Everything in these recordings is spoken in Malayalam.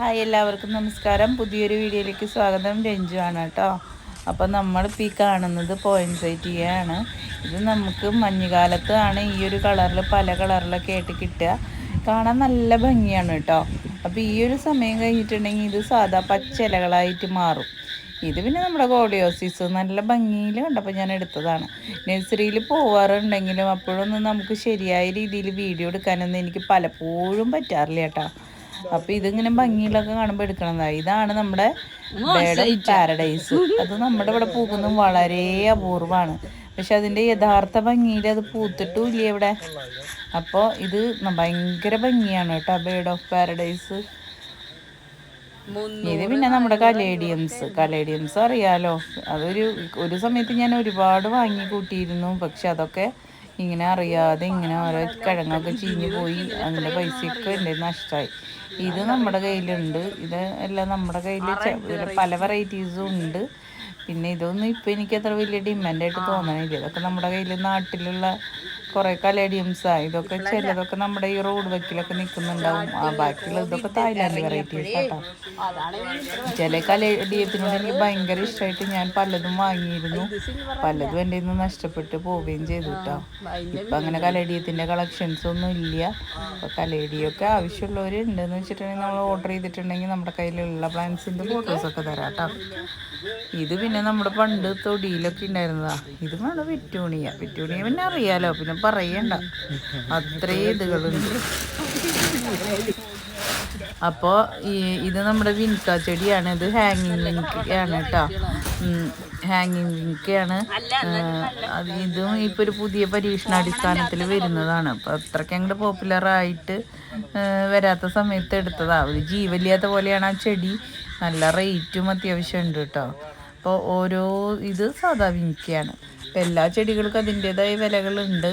ഹായ് എല്ലാവർക്കും നമസ്കാരം. പുതിയൊരു വീഡിയോയിലേക്ക് സ്വാഗതം. രഞ്ജു ആണ് കേട്ടോ. അപ്പം നമ്മളിപ്പോൾ ഈ കാണുന്നത് പോയിൻസൈറ്റിയാണ് ഇത് നമുക്ക് മഞ്ഞുകാലത്ത് ആണ് ഈ ഒരു കളറിൽ പല കളറിലൊക്കെ ആയിട്ട് കിട്ടുക. കാണാൻ നല്ല ഭംഗിയാണ് കേട്ടോ. അപ്പോൾ ഈ ഒരു സമയം കഴിഞ്ഞിട്ടുണ്ടെങ്കിൽ ഇത് സാധാ പച്ച ഇലകളായിട്ട് മാറും. ഇത് പിന്നെ നമ്മുടെ കോളിയോസിസ് നല്ല ഭംഗിയിൽ കണ്ടപ്പോൾ ഞാൻ എടുത്തതാണ്. നഴ്സറിയിൽ പോവാറുണ്ടെങ്കിലും അപ്പോഴൊന്നും നമുക്ക് ശരിയായ രീതിയിൽ വീഡിയോ എടുക്കാനൊന്നും എനിക്ക് പലപ്പോഴും പറ്റാറില്ല കേട്ടോ. അപ്പൊ ഇതിങ്ങനെ ഭംഗിയിലൊക്കെ കാണുമ്പോൾ എടുക്കണതാ. ഇതാണ് നമ്മുടെ പാരഡൈസ് അത് നമ്മുടെ ഇവിടെ പൂക്കുന്നതും വളരെ അപൂർവമാണ്. പക്ഷെ അതിന്റെ യഥാർത്ഥ ഭംഗിയിൽ അത് പൂത്തിട്ടും ഇല്ലേ ഇവിടെ. അപ്പോൾ ഇത് ഭയങ്കര ഭംഗിയാണ് കേട്ടോ ബേഡ് ഓഫ് പാരഡൈസ് ഇത് പിന്നെ നമ്മുടെ കലേഡിയംസ് കലേഡിയംസ് അറിയാലോ. അതൊരു ഒരു സമയത്ത് ഞാൻ ഒരുപാട് വാങ്ങി കൂട്ടിയിരുന്നു. പക്ഷെ അതൊക്കെ ഇങ്ങനെ അറിയാതെ ഇങ്ങനെ ഓരോ കിഴങ്ങൊക്കെ ചീഞ്ഞു പോയി അതിന്റെ പൈസയൊക്കെ എന്റെ നഷ്ടമായി. ഇത് നമ്മുടെ കയ്യിലുണ്ട്. ഇത് എല്ലാം നമ്മുടെ കയ്യിൽ പല വെറൈറ്റീസും ഉണ്ട്. പിന്നെ ഇതൊന്നും ഇപ്പം എനിക്ക് അത്ര വലിയ ഡിമാൻഡായിട്ട് തോന്നണില്ല. ഇതൊക്കെ നമ്മുടെ കയ്യിൽ നാട്ടിലുള്ള കുറേ കലേഡിയംസ് ഇതൊക്കെ ചിലതൊക്കെ നമ്മുടെ ഈ റോഡ് വക്കിലൊക്കെ നിൽക്കുന്നുണ്ടാവും. ആ ബാക്കിയുള്ള ഇതൊക്കെ തായ്ലാൻഡ് വെറൈറ്റീസ് കേട്ടോ ചില കലേഡിയത്തിനോട് എനിക്ക് ഭയങ്കര ഇഷ്ടമായിട്ട് ഞാൻ പലതും വാങ്ങിയിരുന്നു. പലതും എന്റെ നിന്ന് നഷ്ടപ്പെട്ട് പോവുകയും ചെയ്തു കേട്ടോ ഇപ്പം അങ്ങനെ കലേഡിയത്തിന്റെ കളക്ഷൻസ് ഒന്നും ഇല്ല. അപ്പോൾ കലേഡിയൊക്കെ ആവശ്യമുള്ളവർ ഉണ്ടെന്ന് വെച്ചിട്ടുണ്ടെങ്കിൽ നമ്മൾ ഓർഡർ ചെയ്തിട്ടുണ്ടെങ്കിൽ നമ്മുടെ കയ്യിലുള്ള പ്ലാൻസിന്റെ ഫോട്ടോസൊക്കെ തരാം കേട്ടോ ഇത് പിന്നെ നമ്മുടെ പണ്ട് തൊടിയിലൊക്കെ ഉണ്ടായിരുന്നതാ. ഇത് വേണം വിറ്റൂണിയ. വിറ്റൂണിയ പിന്നെ അറിയാലോ. പിന്നെ പറയണ്ട. അത്രേ ഇതുകളുണ്ട്. അപ്പോൾ ഈ ഇത് നമ്മുടെ വിൻക ചെടിയാണ്. ഇത് ഹാങ്ങിങ് വിൻകയാണ് കേട്ടോ. ഹാങ്ങിങ് വിൻകയാണ് അത് ഇതും ഇപ്പോൾ ഒരു പുതിയ പരീക്ഷണാടിസ്ഥാനത്തിൽ വരുന്നതാണ്. അപ്പോൾ അത്രയ്ക്ക് അങ്ങോട്ട് പോപ്പുലറായിട്ട് വരാത്ത സമയത്ത് എടുത്തതാ. ഒരു ജീവല്യാത്ത പോലെയാണ് ആ ചെടി. നല്ല റേറ്റും അത്യാവശ്യം ഉണ്ട് കേട്ടോ. അപ്പോൾ ഓരോ ഇത് സാധാ വിൻകയാണ്. അപ്പോൾ എല്ലാ ചെടികൾക്കും അതിന്റേതായ വിലകളുണ്ട്.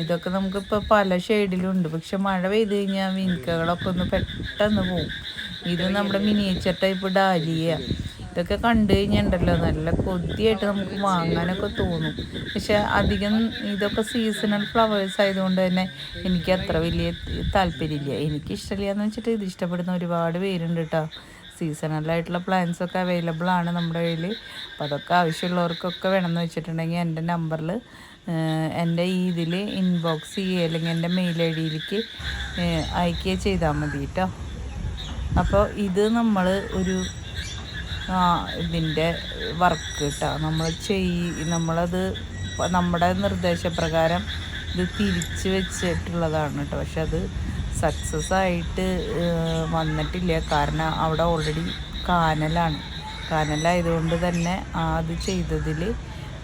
ഇതൊക്കെ നമുക്കിപ്പോൾ പല ഷെയ്ഡിലുണ്ട്. പക്ഷെ മഴ പെയ്ത് കഴിഞ്ഞാൽ വിൻകകളൊക്കെ ഒന്ന് പെട്ടെന്ന് പോവും. ഇത് നമ്മുടെ മിനിയേച്ചർ ടൈപ്പ് ഡാലിയ. ഇതൊക്കെ കണ്ടു കഴിഞ്ഞിട്ടുണ്ടല്ലോ നല്ല കൊതിയായിട്ട് നമുക്ക് വാങ്ങാനൊക്കെ തോന്നും. പക്ഷെ അധികം ഇതൊക്കെ സീസണൽ ഫ്ലവേഴ്സ് ആയതുകൊണ്ട് തന്നെ എനിക്ക് അത്ര വലിയ താല്പര്യമില്ല. എനിക്കിഷ്ടമില്ല എന്ന് വെച്ചിട്ട് ഇത് ഇഷ്ടപ്പെടുന്ന ഒരുപാട് പേരുണ്ട് കേട്ടോ സീസണലായിട്ടുള്ള പ്ലാൻസ് ഒക്കെ അവൈലബിൾ ആണ് നമ്മുടെ കയ്യിൽ അപ്പോൾ അതൊക്കെ ആവശ്യമുള്ളവർക്കൊക്കെ വേണമെന്ന് വെച്ചിട്ടുണ്ടെങ്കിൽ എന്റെ നമ്പറിൽ എന്റെ ഈ ഇതിൽ ഇൻബോക്സ് ചെയ്യുക അല്ലെങ്കിൽ എന്റെ മെയിൽ ഐ ഡിയിലേക്ക് അയക്കുക ചെയ്താൽ മതി കേട്ടോ അപ്പോൾ ഇത് നമ്മൾ ഒരു ഇതിന്റെ വർക്ക് കേട്ടോ നമ്മൾ ചെയ് നമ്മളത് നമ്മുടെ നിർദ്ദേശപ്രകാരം ഇത് തിരിച്ച് വെച്ചിട്ടുള്ളതാണ് കേട്ടോ പക്ഷെ അത് സക്സസ് ആയിട്ട് വന്നിട്ടില്ല. കാരണം അവിടെ ഓൾറെഡി കാനലാണ്. കാനലായതുകൊണ്ട് തന്നെ അത് ചെയ്തതിൽ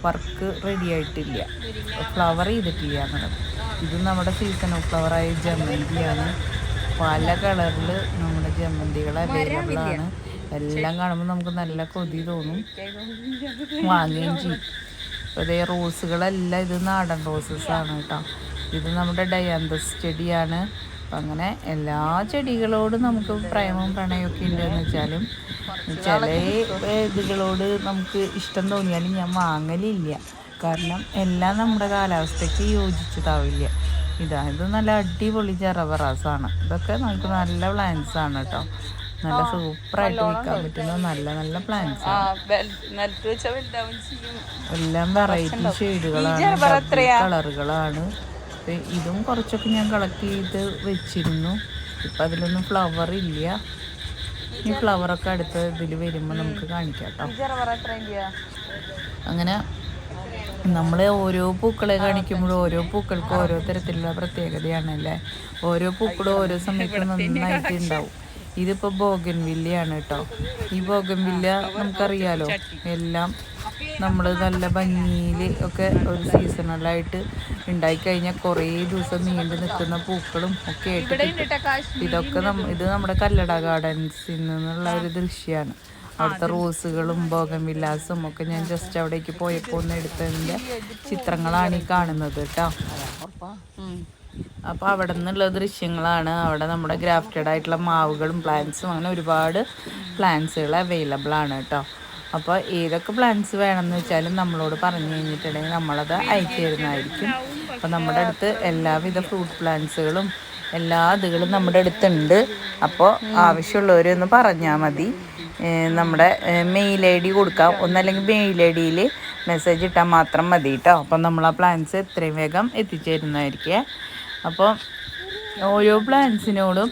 വർക്ക് റെഡി ആയിട്ടില്ല. ഫ്ലവർ ചെയ്തിട്ടില്ല എന്നുള്ളത് ഇത് നമ്മുടെ സീസൺ ഫ്ലവറായ ജമന്തിയാണ്. പല കളറിൽ നമ്മുടെ ജമന്തികൾ അവൈലബിൾ ആണ്. എല്ലാം കാണുമ്പോൾ നമുക്ക് നല്ല കൊതി തോന്നും. വാങ്ങുകയും ചെയ്യും. അതേ റോസുകളെല്ലാം ഇത് നാടൻ റോസസ് ആണ് കേട്ടോ. ഇത് നമ്മുടെ ഡയാന്തസ് ചെടിയാണ്. അപ്പം അങ്ങനെ എല്ലാ ചെടികളോടും നമുക്ക് പ്രേമവും പ്രണയമൊക്കെ ഉണ്ടെന്ന് വെച്ചാലും ചില ഇതുകളോട് നമുക്ക് ഇഷ്ടം തോന്നിയാലും ഞാൻ വാങ്ങലില്ല. കാരണം എല്ലാം നമ്മുടെ കാലാവസ്ഥയ്ക്ക് യോജിച്ചതാവില്ല. ഇതാ ഇത് നല്ല അടിപൊളി ചെറവറാസാണ് ഇതൊക്കെ നമുക്ക് നല്ല പ്ലാന്റ്സ് ആണ് കേട്ടോ. നല്ല സൂപ്പറായിട്ട് വിൽക്കാൻ പറ്റുന്ന നല്ല നല്ല പ്ലാന്റ്സ് എല്ലാം വെറൈറ്റി ഷെയ്ഡുകളാണ് കളറുകളാണ് ഇതും കുറച്ചൊക്കെ ഞാൻ കളക്ട് ചെയ്ത് വെച്ചിരുന്നു. ഇപ്പം അതിലൊന്നും ഫ്ലവർ ഇല്ല. ഈ ഫ്ലവറൊക്കെ അടുത്ത ഇതിൽ വരുമ്പോൾ നമുക്ക് കാണിക്കാം കേട്ടോ അങ്ങനെ നമ്മൾ ഓരോ പൂക്കളെ കാണിക്കുമ്പോഴും ഓരോ പൂക്കൾക്കും ഓരോ തരത്തിലുള്ള പ്രത്യേകതയാണല്ലേ ഓരോ പൂക്കളും ഓരോ സമയത്ത് നന്നായിട്ട് ഉണ്ടാവും. ഇതിപ്പോൾ ബോഗൻവില്ലയാണ് കേട്ടോ. ഈ ബോഗൻവില്ല നമുക്കറിയാലോ എല്ലാം നമ്മൾ നല്ല ഭംഗിയിൽ ഒക്കെ ഒരു സീസണലായിട്ട് ഉണ്ടായിക്കഴിഞ്ഞാൽ കുറേ ദിവസം നീണ്ടു നിൽക്കുന്ന പൂക്കളും ഒക്കെ ആയിട്ട് ഇതൊക്കെ ഇത് നമ്മുടെ കല്ലട ഗാർഡൻസിൽ നിന്നുള്ള ഒരു ദൃശ്യമാണ് അവിടുത്തെ റോസുകളും ബോഗൻവില്ലാസും ഒക്കെ ഞാൻ ജസ്റ്റ് അവിടേക്ക് പോയപ്പോൾ ഒന്ന് എടുത്തതിന്റെ ചിത്രങ്ങളാണ് ഈ കാണുന്നത് കേട്ടോ. അപ്പോൾ അവിടെ നിന്നുള്ള ദൃശ്യങ്ങളാണ്. അവിടെ നമ്മുടെ ഗ്രാഫ്റ്റഡ് ആയിട്ടുള്ള മാവുകളും പ്ലാന്റ്സും അങ്ങനെ ഒരുപാട് പ്ലാന്റ്സുകൾ അവൈലബിൾ ആണ് കേട്ടോ. അപ്പോൾ ഏതൊക്കെ പ്ലാന്റ്സ് വേണമെന്ന് വെച്ചാലും നമ്മളോട് പറഞ്ഞു കഴിഞ്ഞിട്ടുണ്ടെങ്കിൽ നമ്മളത് അയച്ചു തരുന്നതായിരിക്കും. അപ്പോൾ നമ്മുടെ അടുത്ത് എല്ലാവിധ ഫ്രൂട്ട് പ്ലാന്റ്സുകളും എല്ലാ അതുകളും നമ്മുടെ അടുത്തുണ്ട്. അപ്പോൾ ആവശ്യമുള്ളവരൊന്ന് പറഞ്ഞാൽ മതി. നമ്മുടെ മെയിൽ ഐ ഡി കൊടുക്കാം. ഒന്നല്ലെങ്കിൽ മെയിൽ ഐ ഡിയിൽ മെസ്സേജ് ഇട്ടാൽ മാത്രം മതി കേട്ടോ അപ്പം നമ്മൾ ആ പ്ലാൻസ് എത്രയും വേഗം എത്തിച്ചേരുന്നതായിരിക്കും. അപ്പോൾ ഓരോ പ്ലാൻസിനോടും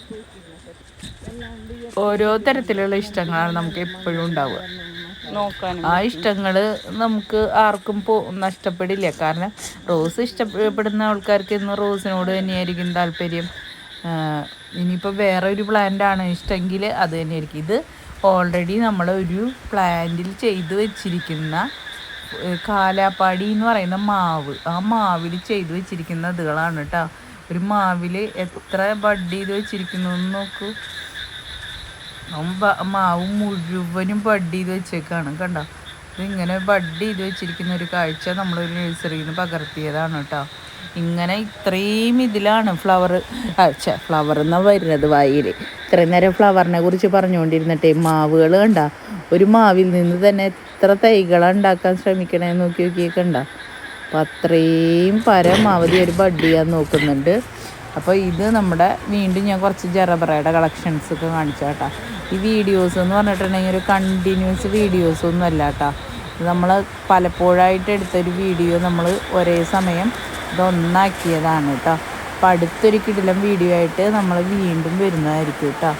ഓരോ തരത്തിലുള്ള ഇഷ്ടങ്ങളാണ് നമുക്ക് എപ്പോഴും ഉണ്ടാവുക. ആ ഇഷ്ടങ്ങൾ നമുക്ക് ആർക്കും പോ നഷ്ടപ്പെടില്ല. കാരണം റോസ് ഇഷ്ടപ്പെടുന്ന ആൾക്കാർക്ക് ഇന്ന് റോസിനോട് തന്നെയായിരിക്കും താല്പര്യം. ഇനിയിപ്പോൾ വേറെ ഒരു പ്ലാന്റാണ് ഇഷ്ടമെങ്കിൽ അത് തന്നെയായിരിക്കും. ഇത് ഓൾറെഡി നമ്മൾ ഒരു പ്ലാന്റിൽ ചെയ്തു വെച്ചിരിക്കുന്ന കാലാപ്പാടി എന്ന് പറയുന്ന മാവ്. ആ മാവിൽ ചെയ്തു വെച്ചിരിക്കുന്ന ഇതുകളാണ് കേട്ടോ. ഒരു മാവിൽ എത്ര ബഡ് ചെയ്ത് വെച്ചിരിക്കുന്നു എന്ന് നോക്കൂ. അവൻ മാവും മുഴുവനും ബഡ് ചെയ്ത് വെച്ചേക്കാണ് കണ്ട? ഇതിങ്ങനെ ബഡ് ചെയ്ത് വെച്ചിരിക്കുന്ന ഒരു കാഴ്ച നമ്മളൊരു നഴ്സറിയിൽ നിന്ന് പകർത്തിയതാണ് കേട്ടോ. ഇങ്ങനെ ഇത്രയും ഇതിലാണ് ഫ്ലവർ അച്ഛ ഫ്ലവർ എന്നാ വരുന്നത് വായിൽ ഇത്രയും നേരം ഫ്ലവറിനെ കുറിച്ച് പറഞ്ഞുകൊണ്ടിരുന്നിട്ടേ മാവുകൾ കണ്ട? ഒരു മാവിൽ നിന്ന് തന്നെ എത്ര തൈകളാണ് ഉണ്ടാക്കാൻ ശ്രമിക്കണേ നോക്കി നോക്കിയൊക്കെ ഉണ്ട അപ്പം അത്രയും പരമാവധി ഒരു ബഡ് ചെയ്യാൻ നോക്കുന്നുണ്ട്. അപ്പോൾ ഇത് നമ്മുടെ വീണ്ടും ഞാൻ കുറച്ച് ജറബറയുടെ കളക്ഷൻസ് ഒക്കെ കാണിച്ചു കേട്ടോ ഈ വീഡിയോസ് എന്ന് പറഞ്ഞിട്ടുണ്ടെങ്കിൽ ഒരു കണ്ടിന്യൂസ് വീഡിയോസ് ഒന്നും അല്ല കേട്ടോ നമ്മൾ പലപ്പോഴായിട്ട് എടുത്തൊരു വീഡിയോ നമ്മൾ ഒരേ സമയം ഇതൊന്നാക്കിയതാണ് കേട്ടോ അപ്പം അടുത്തൊരു കിടിലം വീഡിയോ ആയിട്ട് നമ്മൾ വീണ്ടും വരുന്നതായിരിക്കും കേട്ടോ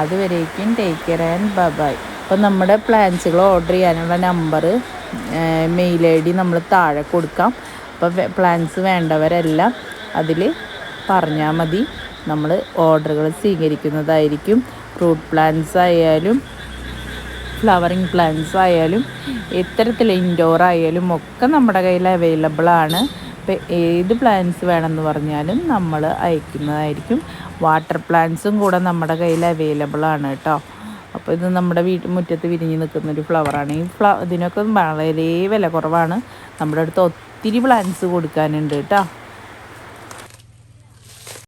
അതുവരേക്കും take care and bye bye അപ്പം നമ്മുടെ പ്ലാൻസുകൾ ഓർഡർ ചെയ്യാനുള്ള നമ്പർ മെയിൽ ഐ ഡി നമ്മൾ താഴെ കൊടുക്കാം. അപ്പോൾ പ്ലാൻസ് വേണ്ടവരെല്ലാം അതിൽ പറഞ്ഞാൽ മതി. നമ്മൾ ഓർഡറുകൾ സ്വീകരിക്കുന്നതായിരിക്കും. ഫ്രൂട്ട് പ്ലാന്റ്സ് ആയാലും ഫ്ലവറിങ് പ്ലാന്റ്സ് ആയാലും ഇത്തരത്തിൽ ഇൻഡോർ ആയാലും ഒക്കെ നമ്മുടെ കയ്യിൽ അവൈലബിൾ ആണ്. ഇപ്പം ഏത് പ്ലാന്റ്സ് വേണമെന്ന് പറഞ്ഞാലും നമ്മൾ അയക്കുന്നതായിരിക്കും. വാട്ടർ പ്ലാന്റ്സും കൂടെ നമ്മുടെ കയ്യിൽ അവൈലബിൾ ആണ് കേട്ടോ. അപ്പോൾ ഇത് നമ്മുടെ വീട്ട് മുറ്റത്ത് വിരിഞ്ഞ് നിൽക്കുന്ന ഒരു ഫ്ലവറാണ് ഈ ഫ്ല ഇതിനൊക്കെ വളരെ വില കുറവാണ്. നമ്മുടെ അടുത്ത് ഒത്തിരി പ്ലാന്റ്സ് കൊടുക്കാനുണ്ട് കേട്ടോ.